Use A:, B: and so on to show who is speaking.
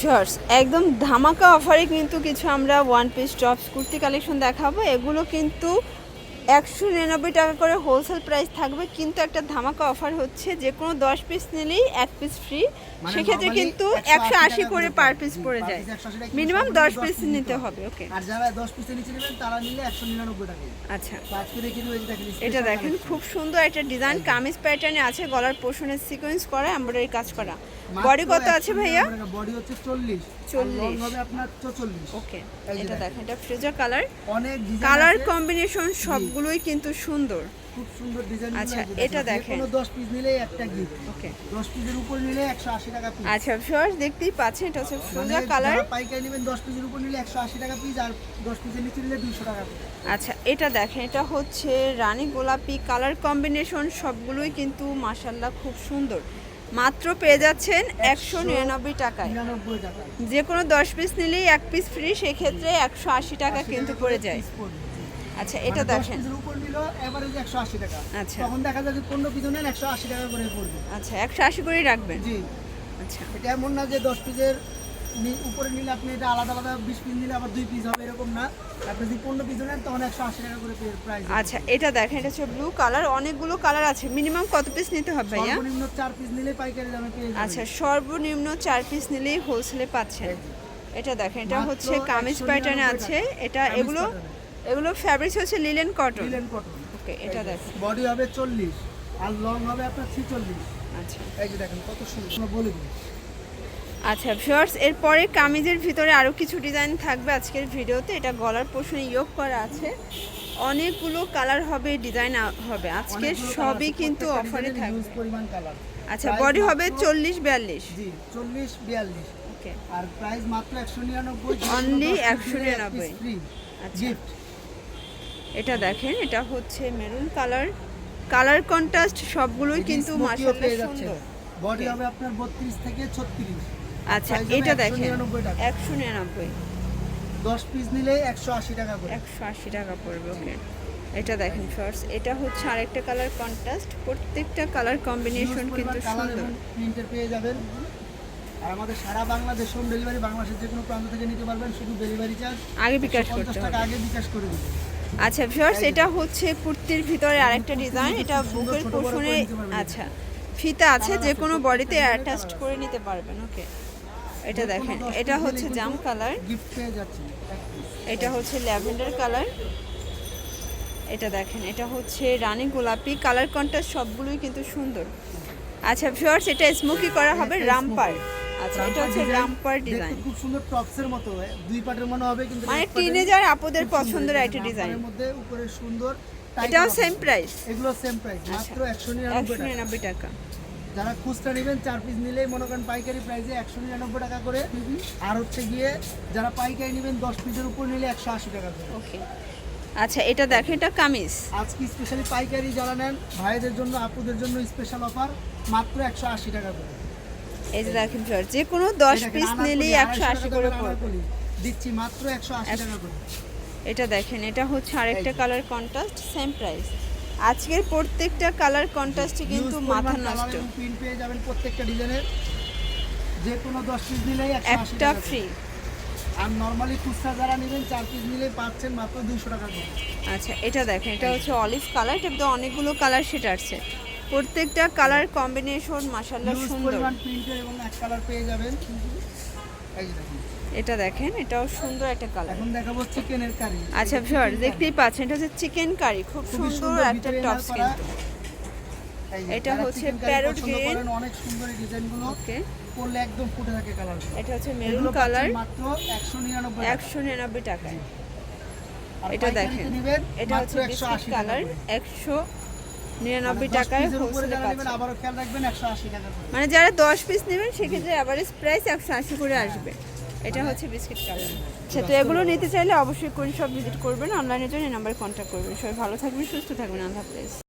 A: Shorts একদম ধামাকা অফারে কিন্তু কিছু আমরা one piece tops kurti collection দেখাবো। এগুলো কিন্তু একশো নিরানব্বই টাকা করে হোলসেল প্রাইস থাকবে কিন্তু একটা ধামাকা অফার হচ্ছে যে কোনো দশ পিস নিলেই এক পিস ফ্রি
B: মানে
A: সেক্ষেত্রে কিন্তু একশো আশি করে পার পিস পড়ে যায়।
B: piece 180 টাকা
A: মিনিমাম দশ পিস নিতে হবে ওকে
B: আর যারা দশ পিসের নিচে নেবেন তারা নিলে একশো নিরানব্বই টাকা।
A: আচ্ছা। এটা দেখেন খুব সুন্দর একটা ডিজাইন কামিজ প্যাটার্নে আছে গলার পোষণের সিকোয়েন্স করা এমব্রয়ডারি কাজ করা। বডি কত আছে ভাইয়া?
B: বডি হচ্ছে চল্লিশ।
A: 40
B: লং হবে আপনার চল্লিশ
A: ওকে এটা
B: দেখেন।
A: এটা ফ্রেজার কালার
B: অনেক ডিজাইন
A: কালার কম্বিনেশন সবগুলোই কিন্তু সুন্দর।
B: খুব সুন্দর ডিজাইন
A: আচ্ছা, এটা দেখেন।
B: কোনো দশ পিস নিলেই একটা গিফট
A: ওকে
B: দশ পিসের উপর নিলে একশো আশি টাকা পিস
A: আচ্ছা ভিউয়ার্স দেখতেই পাচ্ছেন এটা হচ্ছে
B: মানে
A: ফ্রোজা কালার
B: পাইকারি নেবেন দশ পিসের উপর নিলে একশো আশি টাকা পিস আর দশ পিসের নিচে নিলে দুইশো টাকা পিস
A: আচ্ছা এটা দেখেন এটা হচ্ছে রানী গোলাপি কালার কম্বিনেশন সবগুলোই কিন্তু মাসাল্লাহ খুব সুন্দর। মাত্র পেয়ে যাচ্ছেন একশো নিরানব্বই টাকায়। যে কোনো দশ পিস নিলেই এক পিস ফ্রি সেক্ষেত্রে একশো আশি টাকা কিন্তু পড়ে যায়। আচ্ছা এটা দেখেন।
B: আশি টাকা।
A: আচ্ছা।
B: তখন দেখা যায় যে পনেরো পিস নেন একশো আশি টাকা করে পড়বে।
A: আচ্ছা একশো আশি করেই রাখবেন?
B: জি।
A: আচ্ছা।
B: এটা এমন না যে দশ পিসের উপরে নিলে আপনি এটা আলাদা আলাদা বিশ পিস নিলে আবার দুই পিস হবে এরকম না। আপনি যদি পনেরো পিস নেন তখন একশো আশি টাকা করে প্রাইস
A: আচ্ছা এটা দেখেন এটা হচ্ছে ব্লু কালার অনেকগুলো কালার আছে। মিনিমাম কত পিস নিতে হবে ভাইয়া?
B: সর্বনিম্ন চার পিস নিলে পাইকারি দামে পেয়ে যাবেন
A: আচ্ছা সর্বনিম্ন চার পিস নিলেই হোলসেলে পাচ্ছেন। এটা দেখেন এটা হচ্ছে কামিজ
B: 199
A: প্যাটার্নে আছে। এটা এগুলো এগুলো ফ্যাব্রিক্স হচ্ছে linen cotton
B: linen cotton
A: okay এটা দেখেন।
B: বডি হবে চল্লিশ আর লং হবে আপনার ছিচল্লিশ।
A: আচ্ছা।
B: এই যে দেখেন কত সুন্দর। বলে দিন
A: আচ্ছা ভিউয়ার্স এরপরে কামিজের ভিতরে আরও কিছু ডিজাইন থাকবে আজকের ভিডিওতে। এটা গলার পোষণে ইয়োগ করা আছে। অনেকগুলো কালার হবে ডিজাইন হবে। আজকে সবই কিন্তু অফারে থাকবে। আচ্ছা বডি হবে চল্লিশ বিয়াল্লিশ।
B: চল্লিশ বিয়াল্লিশ।
A: ওকে।
B: আর প্রাইস মাত্র একশো নিরানব্বই
A: Only 199
B: ফ্রি
A: আচ্ছা।
B: গিফট
A: এটা দেখেন এটা হচ্ছে মেরুন কালার কালার কন্ট্রাস্ট সবগুলোই কিন্তু
B: যাচ্ছে
A: সুন্দর।
B: বডি হবে আপনার বত্রিশ থেকে ছত্রিশ।
A: আচ্ছা এটা দেখেন।
B: 199 টাকা।
A: একশো নিরানব্বই।
B: দশ পিস নিলে একশো আশি টাকা করে
A: একশো আশি টাকা পড়বে ওকে এটা দেখেন ফার্স এটা হচ্ছে আরেকটা কালার কন্ট্রাস্ট প্রত্যেকটা কালার কম্বিনেশন কিন্তু সুন্দর।
B: প্রিন্টের পেয়ে যাবেন। আর আমাদের সারা বাংলাদেশ হোম ডেলিভারি বাংলাদেশের যে কোনো প্রান্ত থেকে নিতে পারবেন শুধু ডেলিভারি চার্জ
A: আগে বিকাশ করতে হবে।
B: আগে বিকাশ করে দিবেন।
A: আচ্ছা ভিউয়ার্স এটা হচ্ছে কুর্তির ভিতরে আরেকটা ডিজাইন এটা বুকের পোষণে আচ্ছা ফিতা আছে যে কোনো বডিতে অ্যাটাচড করে নিতে পারবেন ওকে এটা দেখেন এটা হচ্ছে জাম কালার। এটা হচ্ছে ল্যাভেন্ডার কালার। এটা দেখেন এটা হচ্ছে রানী গোলাপি। কালার কন্ট্রাস্ট সবগুলোই কিন্তু সুন্দর। আচ্ছা ভিউয়ার্স এটা স্মোকি করা হবে রামপার। আচ্ছা এটা হচ্ছে রামপার ডিজাইন
B: খুব সুন্দর টপসের মতো। হয় দুই পাটের মনে হবে কিন্তু
A: মানে টিনেজার আপুদের পছন্দের একটা ডিজাইন
B: মধ্যে উপরে সুন্দর
A: এটাও সেম প্রাইস
B: এগুলো সেম প্রাইস মাত্র একশো টাকা
A: নিরানব্বই টাকা।
B: যারা খুচরা নেবেন চার পিস নিলেই মনে করেন পাইকারি প্রাইসে একশো নিরানব্বই টাকা করে। আর হচ্ছে গিয়ে যারা পাইকারি নেবেন দশ পিসের উপর নিলে একশো আশি টাকা করে।
A: ওকে। আচ্ছা এটা দেখেন এটা কামিজ।
B: আজকে স্পেশালি পাইকারি যারা নেন ভাইদের জন্য আপুদের জন্য স্পেশাল অফার মাত্র একশো আশি টাকা করে।
A: এই যে দেখেন ভিউয়ার্স যে কোনো দশ পিস নিলেই একশো আশি করে
B: দিচ্ছি মাত্র একশো আশি টাকা করে।
A: এটা দেখেন এটা হচ্ছে আরেকটা। কালার কন্ট্রাস্ট সেম প্রাইস আজকের প্রত্যেকটা কালার কন্ট্রাস্টে কিন্তু মাথা নষ্ট।
B: colour পেয়ে যাবেন প্রত্যেকটা ডিজাইনের যে কোনো দশ পিস নিলেই একশো আশি
A: একটা
B: টাকা
A: ফ্রি
B: আর নর্মালি খুচরা যারা নেবেন চার পিস নিলেই পাচ্ছেন মাত্র দুশো টাকা করে।
A: আচ্ছা এটা দেখেন এটা হচ্ছে অলিভ কালার এটা অনেকগুলো কালার সেট আছে। প্রত্যেকটা কালার কম্বিনেশন মাশাআল্লাহ সুন্দর।
B: প্রিন্টের এবং এক কালার পেয়ে যাবেন। এই দেখুন।
A: এটা দেখেন এটাও সুন্দর একটা কালার
B: এখন দেখাবো চিকেনের কারি
A: আচ্ছা ভিউয়ার দেখতেই পাচ্ছেন এটা হচ্ছে চিকেন কারি খুব সুন্দর একটা
B: ভিতরে
A: টপস কিন্তু এটা হচ্ছে green।
B: করেন, অনেক সুন্দর এই ডিজাইনগুলো
A: ওকে
B: করলে একদম ফুটে থাকে কালার
A: এটা হচ্ছে মেরুন কালার
B: মাত্র একশো নিরানব্বই
A: একশো নিরানব্বই টাকায় এটা দেখেন এটা হচ্ছে
B: একশো
A: বিস্কিট
B: আশি
A: কালার
B: টাকা করে।
A: একশো নিরানব্বই
B: মানে
A: টাকায় হোলসেলে পাচ্ছেন।
B: টাকা
A: মানে যারা দশ পিস নেবেন সেক্ষেত্রে অ্যাভারেজ প্রাইস একশো আশি করে আসবে। এটা হচ্ছে বিস্কিট কালার। আচ্ছা তো এগুলো নিতে চাইলে অবশ্যই কোন সব ভিজিট করবেন, অনলাইনের জন্য নাম্বারে কন্ট্যাক্ট করবেন। সবাই ভালো থাকবেন, সুস্থ থাকবেন, আল্লাহ হাফেজ।